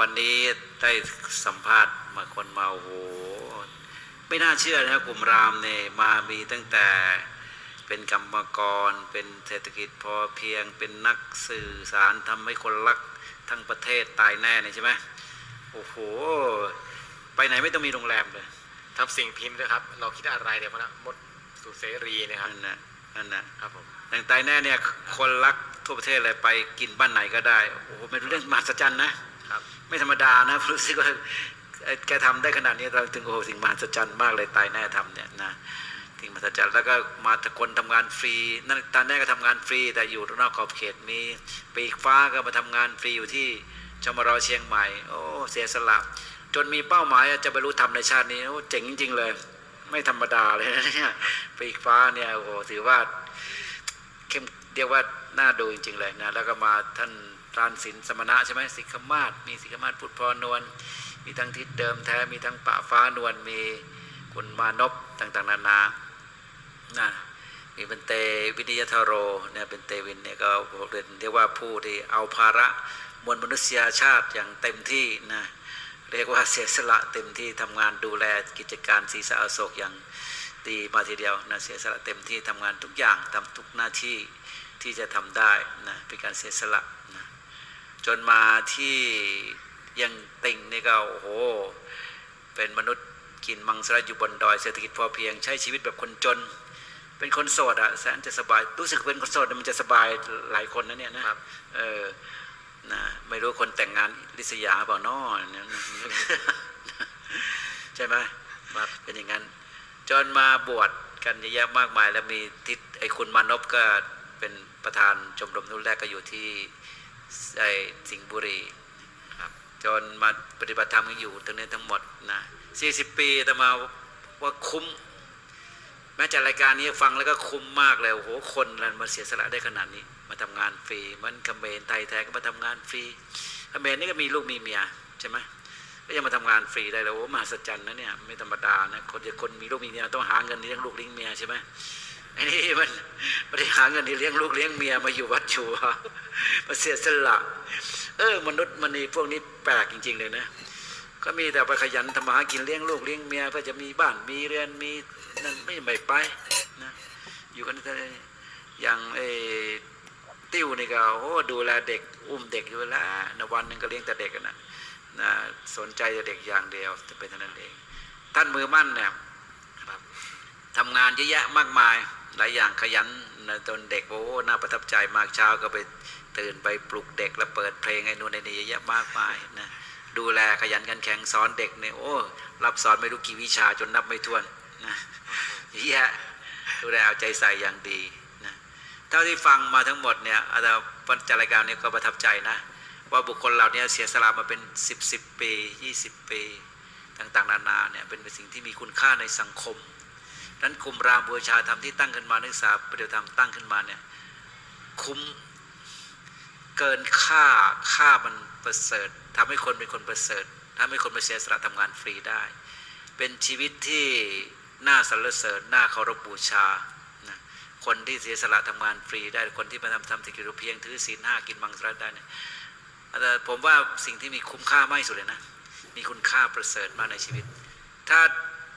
วันนี้ได้สัมภาษณ์มาคนมาโอ้โหไม่น่าเชื่อนะครับกลุ่มรามเนี่ยมามีตั้งแต่เป็นกรรมกร เป็นเศรษฐกิจพอเพียง เป็นนักสื่อสารทำให้คนรักทั้งประเทศตายแน่เนี่ยใช่ไหมโอ้โห ไปไหนไม่ต้องมีโรงแรมเลยทำสิ่งพิมพ์ด้วยครับ เราคิดอะไรเนี่ยพนะมดสุเสรีนะครับนั่นนะนั่นนะครับผมแต่ตายแน่เนี่ยคนรักทั่วประเทศเลยไปกินบ้านไหนก็ได้ โอ้โหเป็นเรื่องมหัศจรรย์นะครับ ไม่ธรรมดานะรู้สึกว่าแกทำได้ขนาดนี้เราถึงโอ้โหสิ่งมหัศจรรย์มากเลยตายแน่ทำเนี่ยนะสิ่งมหัศจรรย์แล้วก็มาตะคนทำงานฟรีนั่นตาแน่ก็ทำงานฟรี แต่อยู่นอกขอบเขตมีปีกฟ้าก็มาทำงานฟรีอยู่ที่ชมรเชียงใหม่ โอ้เสียสละจนมีเป้าหมายจะบรรลุธรรมในชาตินี้โอ้เจ๋งจริงๆเลย ไม่ธรรมดาเลยนะเนี่ยปีกฟ้าเนี่ยโอ้ถือว่าเข้มเรียกว่าน่าดูจริงๆเลยนะแล้วก็มาท่าน รานศิลสมณะใช่ไหมสิกขมาศมีสิกขมาศพุทธพรนวลมีทั้งทิศเดิมแท้มีทั้งป่าฟ้านวลมีคุณมานพต่างๆนานานะมีเป็นเตวินิยทโรเนี่ยเป็นเตวินเนี่ยก็เป็นเรียกว่าผู้ที่เอาภาระมวลมนุษยชาติอย่างเต็มที่นะเรียกว่าเสียสละเต็มที่ทำงานดูแลกิจการศีรษะอโศกอย่างดีมาทีเดียวนะเสียสละเต็มที่ทำงานทุกอย่างทำทุกหน้าที่ที่จะทำได้นะเป็นการเสียสละ จนมาที่ยังติงนี่ก็โอ้โห เป็นมนุษย์กินมังสวิรัติอยู่บนดอยเศรษฐกิจพอเพียงใช้ชีวิตแบบคนจน เป็นคนโสดอะแสนจะสบายรู้สึกเป็นคนโสดมันจะสบายหลายคนนะเนี่ยนะครับเออนะไม่รู้คนแต่งงานลิษยาเปล่าน้อเนี่ยใช่ไหมครับเป็นอย่างนั้น จนมาบวชกันเยอะแยะมากมาย แล้วมีทิศไอ้คุณมานพก็เป็นประธานชมรมนุ่นแรกก็อยู่ที่ ไอ้สิงห์บุรีครับจนมาปฏิบัติธรรมกันอยู่ตรงนี้ทั้งหมดนะ40ปีแต่มาว่าคุ้ม แม้จากรายการนี้ฟังแล้วก็คุ้มมากเลยโอ้โหคนมันมาเสียสละได้ขนาดนี้ มาทำงานฟรี มันเขมรไทยแท้ก็มาทำงานฟรีเขมรนี่ก็มีลูกมีเมียใช่ไหมก็ยังมาทำงานฟรีได้เลยโอ้มหัศจรรย์นะเนี่ยไม่ธรรมดานะคนจะคนมีลูกมีเมียต้องหาเงินเลี้ยงลูกเลี้ยงเมียใช่ไหม อ้นี่มันไม่ได้หาเงินที่เลี้ยงลูกเลี้ยงเมียมาอยู่วัดชูวมาเสียสละเออ มนุษย์มันนี่พวกนี้แปลกจริง ๆ เลยนะก็มีแต่ไปขยันทำมาหากินเลี้ยงลูกเลี้ยงเมียเพื่อจะมีบ้านมีเรือนมีนั่นไม่ไม่ไปนะอยู่กันแต่อย่างไอ้ติ้วนี่ก็โอ้ดูแลเด็กอุ้มเด็กอยู่แล้วนะวันหนึ่งก็เลี้ยงแต่เด็กนะนะสนใจแต่เด็กอย่างเดียวจะเป็นเท่านั้นเอง ท่านมือมั่นเนี่ยครับทำงานเยอะแยะมากมาย หลายอย่างขยันนะจนเด็กโอ้น่าประทับใจมากเช้าก็ไปตื่นไปปลุกเด็กแล้วเปิดเพลงไอ้นู่นไอ้นี่เยอะแยะมากมายนะดูแลขยันกันแข่งสอนเด็กเนี่ยโอ้รับสอนไม่รู้กี่วิชาจนนับไม่ถ้วนนะเยอะดูแลเอาใจใส่อย่างดีนะเท่าที่ฟังมาทั้งหมดเนี่ยอาจารย์ปัญจรายการเนี่ยก็ประทับใจนะว่าบุคคลเหล่านี้เสียสละมาเป็น 10 10ปี 20 ปี ต่างๆ นานาเนี่ยเป็นสิ่งที่มีคุณค่าในสังคม นั้นกลุ่มรามบูชาธรรมที่ตั้งขึ้นมานักศึกษาปฏิบัติธรรมตั้งขึ้นมาเนี่ยคุ้มเกินค่าค่ามันประเสริฐทำให้คนเป็นคนประเสริฐทำให้คนมาเสียสละทำงานฟรีได้ เป็นชีวิตที่น่าสรรเสริญน่าเคารพบูชานะคนที่เสียสละทำงานฟรีได้คนที่มาทำทำธุรกิจเพียงถือศีลห้ากินมังสวิรัตได้เนี่ยแต่ผมว่าสิ่งที่มีคุ้มค่ามากที่สุดเลยนะ มีคุณค่าประเสริฐมากในชีวิต ถ้า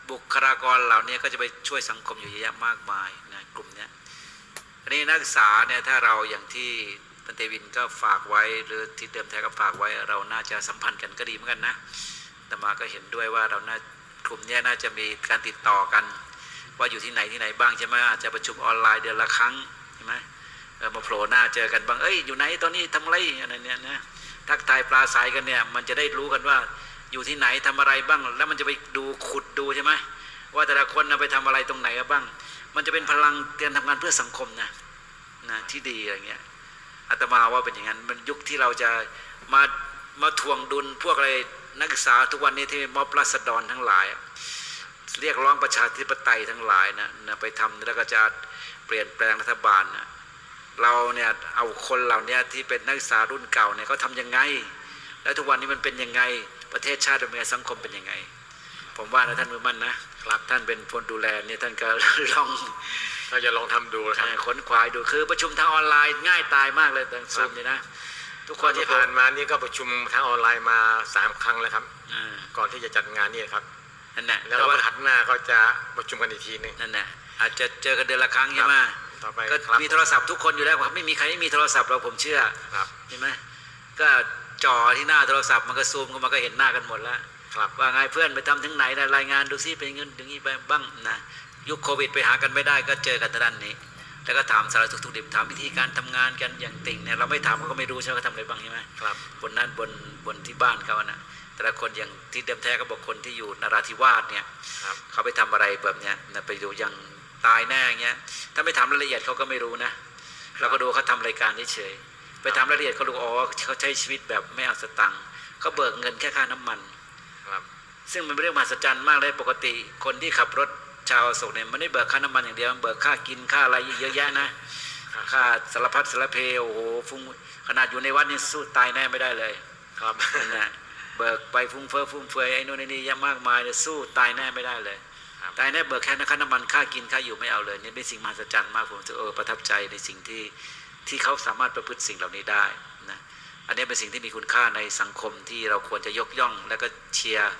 บุคลากรเหล่านี้ก็จะไปช่วยสังคมอยู่เยอะแยะมากมายนะกลุ่มนี้อันนี้นักศึกษาเนี่ยถ้าเราอย่างที่พันเตวินก็ฝากไว้หรือที่เดิมแท้ก็ฝากไว้ เราน่าจะสัมพันธ์กันก็ดีเหมือนกันนะแต่มาก็เห็นด้วยว่าเราน่ากลุ่มนี้น่าจะมีการติดต่อกัน ว่าอยู่ที่ไหนที่ไหนบ้างใช่ไหมอาจจะประชุมออนไลน์เดือนละครั้งใช่ไหมเออมาโผล่หน้าเจอกันบ้างเอ้ยอยู่ไหนตอนนี้ทำอะไรอะไรเนี่ยนะทักทายปลาสายกันเนี่ยมันจะได้รู้กันว่า อยู่ที่ไหนทำอะไรบ้าง แล้วมันจะไปดูขุดดูใช่ไหมว่าแต่ละคนไปทำอะไรตรงไหนกันบ้าง มันจะเป็นพลังการทำงานเพื่อสังคมนะนะที่ดีอะไรเงี้ยอาตมาว่าเป็นอย่างนั้นมันยุคที่เราจะมามาทวงดุลพวกอะไรนักศึกษาทุกวันนี้ที่ม็อบรัษฎรทั้งหลาย เรียกร้องประชาธิปไตยทั้งหลายนะนะไปทำแล้วก็จะเปลี่ยนแปลงรัฐบาลนะเราเนี่ยเอาคนเหล่านี้ที่เป็นนักศึกษารุ่นเก่าเนี่ยเขาทำยังไง แล้วทุกวันนี้มันเป็นยังไง ประเทศชาติเป็นยังไงสังคมเป็นยังไง ผมว่านะท่านมือมั่นนะครับท่านเป็นคนดูแลเนี่ยท่านก็ลองเราจะลองทำดูนะครับเออค้นควายดูคือประชุมทางออนไลน์ง่ายตายมากเลยทางซูมนี่นะทุกคคนนที่ผ่านมานี่ก็ประชุมทางออนไลน์มาสามครั้งแล้วครับอ่าก่อนที่จะจัดงานนี่ครับนั่นแหละแล้วแต่ก็ว่าหัดหน้าก็จะประชุมกันอีกทีหนึงนั่นแหละอาจจะเจอกันเดือนละครั้งใช่ไหมต่อไปก็ครับมีโทรศัพท์ทุกคนอยู่แล้วครับไม่มีใครไม่มีโทรศัพท์เราผมเชื่อครับใช่ไหมก็ จ่อที่หน้าโทรศัพท์มันก็ซูมกันมาก็เห็นหน้ากันหมดแล้วครับว่าไงเพื่อนไปทำถึงไหนนะรายงานดูซิเป็นเงินอย่างนี้ไปบ้างนะยุคโควิด ไปหากันไม่ได้ก็เจอกันทางด้านนี้ แล้วก็ถามสารทุกข์ทุกดิบถามวิธีการทำงานกันอย่างติ่งเนี่ยเราไม่ถามเขาก็ไม่รู้ใช่ไหมเขาทำอะไรบ้างใช่ไหมครับบนนั้นบนบนที่บ้านเขาอะนะแต่ละคนอย่างที่เดิมแท้ก็บอกคนที่อยู่นราธิวาสเนี่ยครับเขาไปทำอะไรแบบเนี้ยนะไปดูอย่างตายแน่อย่างเงี้ยถ้าไม่ถามรายละเอียดเขาก็ไม่รู้นะเราก็ดูเขาทำรายการเฉยๆ ไปถามรายละเอียดเขารู้อ๋อเขาใช้ชีวิตแบบไม่เอาสตังค์เขาเบิกเงินแค่ค่าน้ำมันครับ ซึ่งมันเป็นเรื่องมหัศจรรย์มากเลยปกติ คนที่ขับรถชาวอโศกเนี่ยมันไม่ได้เบิกค่าน้ำมันอย่างเดียวมันเบิกค่ากินค่าอะไรเยอะแยะนะค่าสารพัดสารเพโอ้โหฟุ้งขนาดอยู่ในวัดนี่สู้ตายแน่ไม่ได้เลย ครับนั่นแหละเบิกไปฟุ้งเฟ้อฟุ่มเฟือยไอ้นู่นไอ้นี่เยอะมากมายเลยสู้ตายแน่ไม่ได้เลยครับตายแน่เบิกแค่ค่าน้ำมันค่ากินค่าอยู่ไม่เอาเลยนี่เป็นสิ่งมหัศจรรย์มากผมจะเออประทับใจในสิ่งที่ ที่เขาสามารถประพฤติสิ่งเหล่านี้ได้นะอันนี้เป็นสิ่งที่มีคุณค่าในสังคมที่เราควรจะยกย่อง แล้วก็เชียร์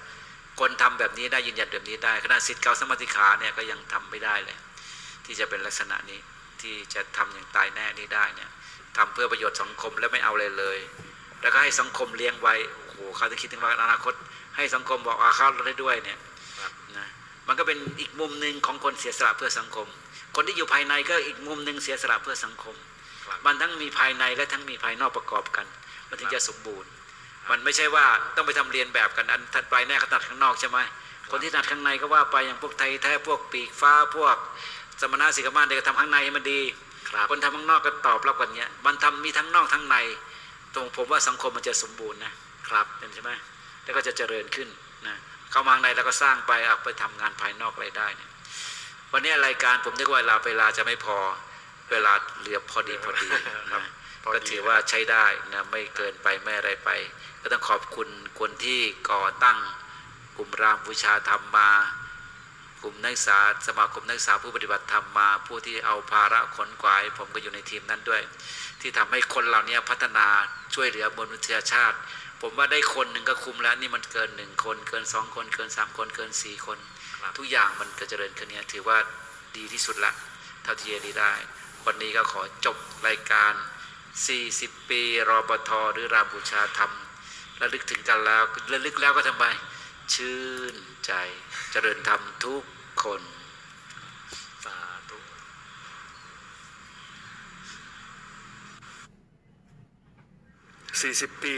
คนทำแบบนี้ได้ยืนหยัดแบบนี้ได้ขณะสิทธิ์เก่าสมมาติขาเนี่ยก็ยังทำไม่ได้เลย ที่จะเป็นลักษณะนี้ที่จะทำอย่างตายแน่นี้ได้เนี่ยทำเพื่อประโยชน์สังคมและไม่เอาเลยเลย แล้วก็ให้สังคมเลี้ยงไว้โอ้โหเขาจะคิดถึงว่าอนาคต ให้สังคมบอกอาฆาตเราได้ด้วยเนี่ยครับนะมันก็เป็นอีกมุมหนึ่งของคนเสียสละเพื่อสังคม คนที่อยู่ภายในก็อีกมุมหนึ่งเสียสละเพื่อสังคมครับ มันทั้งมีภายในและทั้งมีภายนอกประกอบกัน มันถึงจะสมบูรณ์ มันไม่ใช่ว่าต้องไปทำเรียนแบบกันอันถัดไปแน่เขาตัดข้างนอกใช่ไหมคนที่ตัดข้างในก็ว่าไปอย่างพวกไทยแท้พวกปีกฟ้าพวกสมณะสิกขามาเด็กทำข้างในให้มันดีครับคนทำข้างนอกก็ตอบรับกันเนี้ยมันทำมีทั้งนอกทั้งใน ตรงผมว่าสังคมมันจะสมบูรณ์นะครับเป็นใช่ไหมแล้วก็จะเจริญขึ้นนะเข้ามาข้างในแล้วก็สร้างไปเอาไปทำงานภายนอกอะไรได้เนี่ยวันนี้รายการผมนึกว่าเวลาเวลาจะไม่พอ เวลาเหลือพอดีพอดีครันะบพอดีก็ถือว่าใช้ได้นะไม่เกินไปไม่อะไรไป ก็ต้องขอบคุณคนที่ก่อตั้งกลุ่มรามวิชาธรรมมา กลุ่มนักศึกษาสมาคมนักศึกษาผู้ปฏิบัติธรรมมา ผู้ที่เอาภาระขนกวาย ผมก็อยู่ในทีมนั้นด้วย ที่ทำให้คนเหล่านี้พัฒนาช่วยเหลือมนุษยชาติ ผมว่าได้คนหนึ่งก็คุ้มแล้วนี่มันเกินหนึ่งคน เกินสองคนเกินสามคนเกินสี่คนครับทุกอย่างมันก็เจริญขึ้นเนี่ยถือว่าดีที่สุดละเท่าที่จะดีได้ วันนี้ก็ขอจบรายการ 40 ปีรอปทหรือรามบูชาธรรมระลึกถึงกันแล้วระลึกแล้วก็ทำไม ชื่นใจเจริญธรรมทุกคนสาธุ40 ปี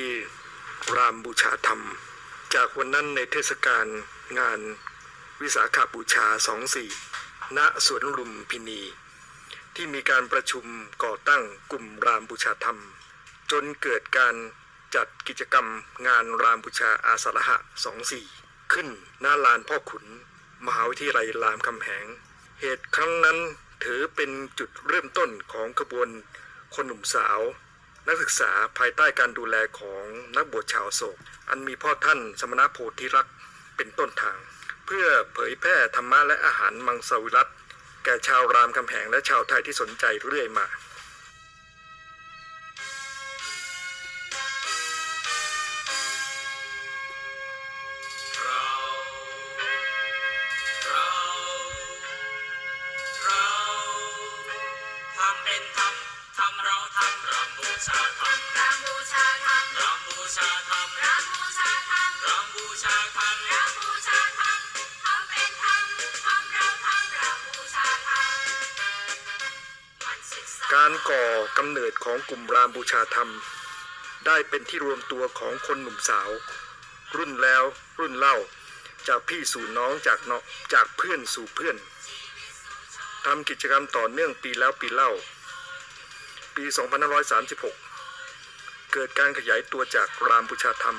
รามบูชาธรรม จากวันนั้นในเทศกาลงานวิสาขบูชา 24 ณสวนลุมพินี ที่มีการประชุมก่อตั้งกลุ่มรามบูชาธรรม จนเกิดการจัดกิจกรรมงานรามบูชาอาสาฬหะ 24 ขึ้นหน้าลานพ่อขุน มหาวิทยาลัยรามคำแหง เหตุครั้งนั้นถือเป็นจุดเริ่มต้นของขบวนคนหนุ่มสาว นักศึกษาภายใต้การดูแลของนักบวชชาวโศก อันมีพ่อท่านสมณโพธิรักษ์เป็นต้นทาง เพื่อเผยแพร่ธรรมะและอาหารมังสวิรัต แก่ชาวรามคำแหงและชาวไทยที่สนใจเรื่อยมา ก่อกำเนิดของกลุ่มรามบูชาธรรม ได้เป็นที่รวมตัวของคนหนุ่มสาว รุ่นแล้วรุ่นเล่า จากพี่สู่น้องจากเนาะจากเพื่อนสู่เพื่อนทำกิจกรรมต่อเนื่องปีแล้วปีเล่า ปี 2536 เกิดการขยายตัวจากรามบูชาธรรม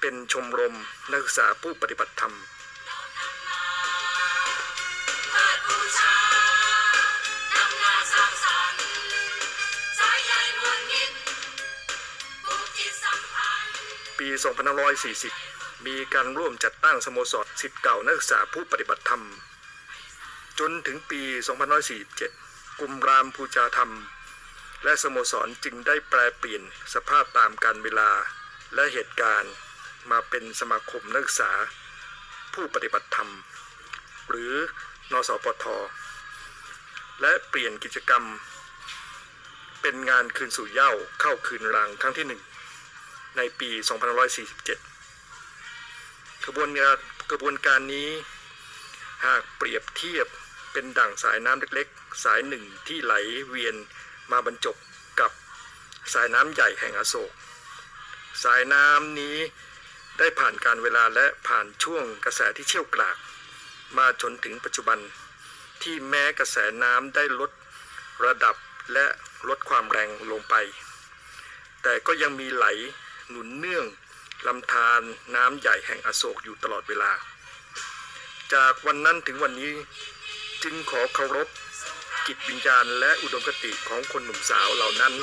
เป็นชมรมนักศึกษาผู้ปฏิบัติธรรม ปี2540 มีการร่วมจัดตั้งสโมสรสิทธิ์เก่านักศึกษาผู้ปฏิบัติธรรม จนถึงปี2547 กลุ่มรามภูชาธรรม และสโมสรจึงได้แปลเปลี่ยนสภาพตามการเวลาและเหตุการณ์มาเป็นสมาคมนักศึกษาผู้ปฏิบัติธรรม หรือนสปท และเปลี่ยนกิจกรรม เป็นงานคืนสู่เย้าเข้าคืนรังครั้งที่หนึ่ง ในปี 2547 กระบวนการกระบวนการนี้หากเปรียบเทียบเป็นดั่งสายน้ำเล็กๆ สายหนึ่งที่ไหลเวียนมาบรรจบกับสายน้ำใหญ่แห่งอโศก สายน้ำนี้ได้ผ่านการเวลาและผ่านช่วงกระแสที่เชี่ยวกราก มาจนถึงปัจจุบันที่แม้กระแสน้ำได้ลดระดับและลดความแรงลงไป แต่ก็ยังมีไหล หนุนเนื่องลำธารน้ำใหญ่แห่งอโศกอยู่ตลอดเวลา จากวันนั้นถึงวันนี้จึงขอเคารพจิตวิญญาณและอุดมคติของคนหนุ่มสาวเหล่านั้น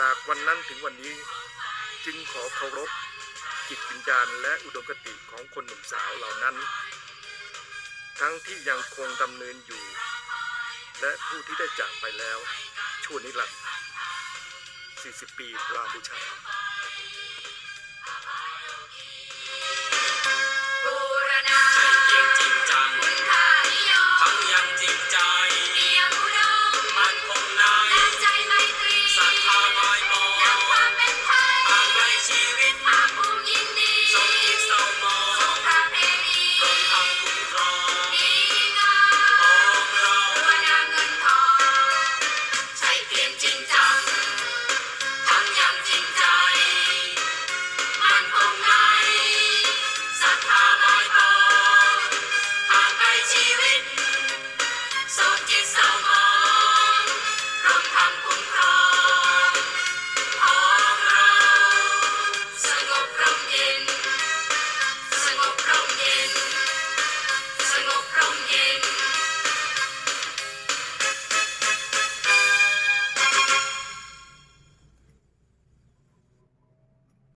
จากวันนั้นถึงวันนี้จึงขอเคารพจิตวิญญาณและอุดมคติของคนหนุ่มสาวเหล่านั้น ทั้งที่ยังคงดำเนินอยู่ และผู้ที่ได้จากไปแล้วชั่วนิรันดร์40 ปีรามบูชา